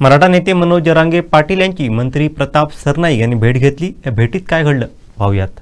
मराठा नेते मनोज जरांगे पाटील यांची मंत्री प्रताप सरनाईक यांनी भेट घेतली. या भेटीत काय घडलं? पाहूयात.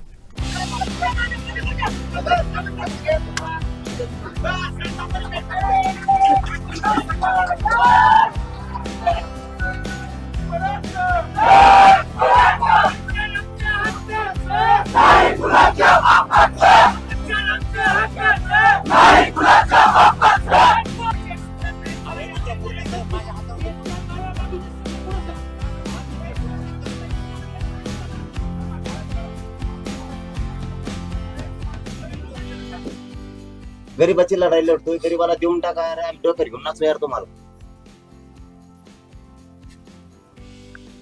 गरीबाची लढाई लढतोय गरीबाला देऊन टाका अरे आम्ही डोकर घेऊन नाचू यार तुम्हाला.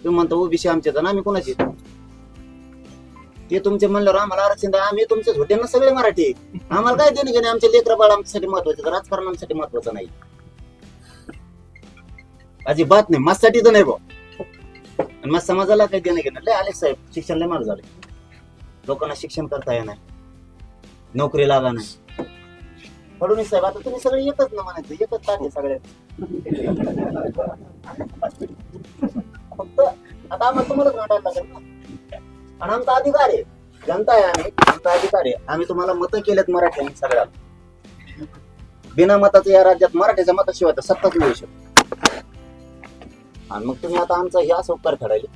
तुम्ही म्हणता ओबीसी आमचे तर आम्ही कोणाचे? ते तुमचे म्हणल्यावर आम्हाला आरक्षण द्या आम्ही तुमचेच होते ना सगळे मराठी. आम्हाला काय देणे घेणे आमचे लेकर बाळ आमच्यासाठी महत्त्वाचे तर राजकारण आमच्यासाठी महत्वाचं नाही. अजिबात नाही. माझ्यासाठी तर नाही भाऊ आणि माझ्या समाजाला काही देणं घेणं लय आले साहेब. शिक्षण लय मार झाले लोकांना शिक्षण करता येणार. नोकरी लागा नाही. फडणवीस साहेब आता तुम्ही सगळे एकच ना म्हणायचं. एकच ताट आहे सगळे? फक्त आता आम्हाला तुम्हालाच वाटायला लागेल ना. आणि आमचा अधिकार आहे. जनता आहे आम्ही. आमचा अधिकार आहे. आम्ही तुम्हाला मतं केलेत मराठ्यांनी सगळ्या. बिना मताचं या राज्यात मराठीच्या मताशिवाय तर सत्ताच मिळू शकतो आणि मग तुम्ही आता आमचा हे असं उपकार फेडायले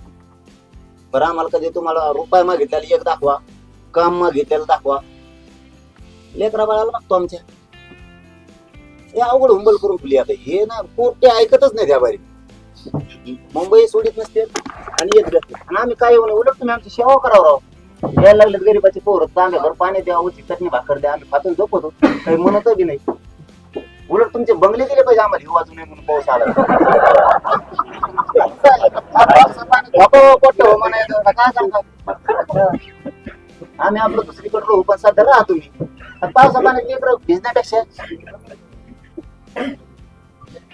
बरं आम्हाला कधी तुम्हाला रुपये मागितल्याला एक दाखवा काम मागितलेलं दाखवा. लेकरा बाळाला लागतो आमच्या. हे अवघड हुंबल करून फुली आता. हे ना कोर्ट ते ऐकतच नाही त्या बारी मुंबई सोडित नसते आणि येत नसते आणि आम्ही काय येऊ नये उलट तुम्ही आमची सेवा करावं राव. यायला लागलेत गरीबाचे पोर तांब्याभर पाणी द्या उची चटणी भाकर द्या आम्ही खातून झोपतो काही म्हणत बी नाही. उलट तुमचे बंगले दिले पाहिजे आम्हाला हिवा अजून म्हणून पाऊस आला. काय सांगता? आम्ही आपलं दुसरीकडे राहू पण सध्या राहा तुम्ही. पावसा पाण्यात भिजण्यापेक्षा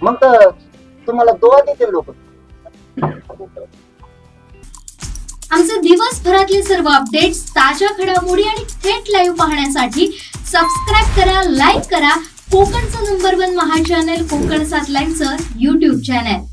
मग तर तुम्हाला दोहा देतील लोक. आमचे दिवसभरातले सर्व अपडेट्स ताज्या घडामोडी आणि थेट लाईव्ह पाहण्यासाठी सबस्क्राईब करा लाईक करा. कोकणचं नंबर वन महा चॅनल कोकण सात लाईव्हचं युट्यूब चॅनल